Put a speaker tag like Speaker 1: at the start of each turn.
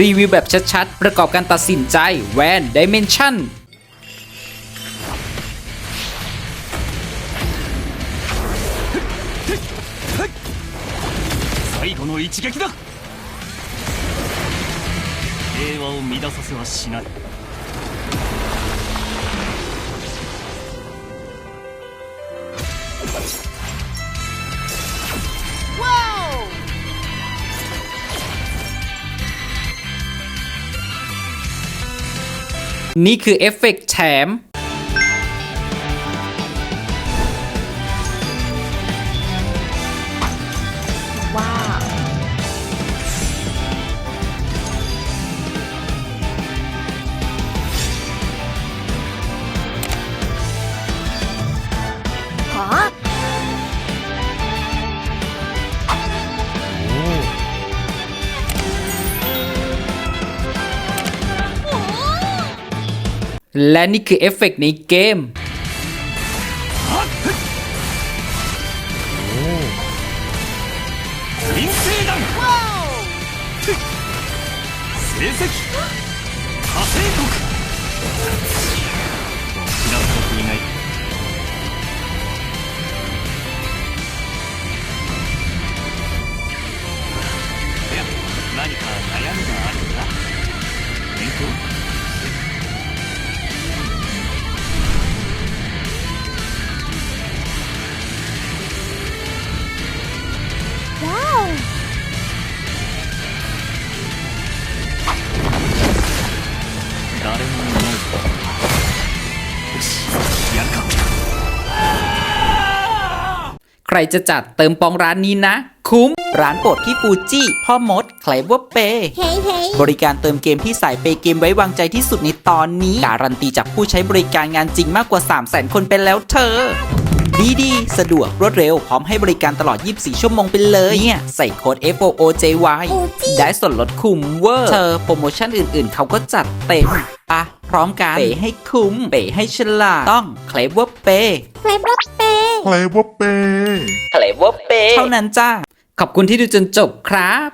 Speaker 1: รีวิวแบบชัดๆ ประกอบการตัดสินใจแวนดิเมนชั่น
Speaker 2: 最後の一撃だ平和を乱させはしない
Speaker 1: นี่คือเอฟเฟกต์แถม และนี่คือเอฟเฟกต์ในเกม
Speaker 2: 臨星弾成績火星国知らせていないいや何か悩みがあるんだ
Speaker 1: ใครจะจัดเติมปองร้านนี้นะ คุ้ม ร้านโปรดพี่ฟูจิพ่อมดใครว่าเป
Speaker 3: เฮ้ยเฮ้ย
Speaker 1: บริการเติมเกมที่สายเปย์เกมไว้วางใจที่สุดในตอนนี้ การันตีจากผู้ใช้บริการงานจริงมากกว่า 3 0 0 0 0 0 คนเป็นแล้วเธอ ดีดีๆสะดวกรวดเร็ว พร้อมให้บริการตลอด 24 ชั่วโมงไปเลยเนี่ยใส่โค้ด F O O J Y ได้ส่วนลดคุ้มเวอร์เธอโปรโมชั่นอื่นๆ เขาก็จัดเต็มปะพร้อมกันเปย์ให้คุ้มเปย์ให้ฉลาดต้องเคลเวอร์เปย์
Speaker 3: เพลย์บล็อกเปย์
Speaker 4: เพลย์ว่าเป ทะ
Speaker 1: เลเวอร์เปเท่านั้นจ้า ขอบคุณที่ดูจนจบครับ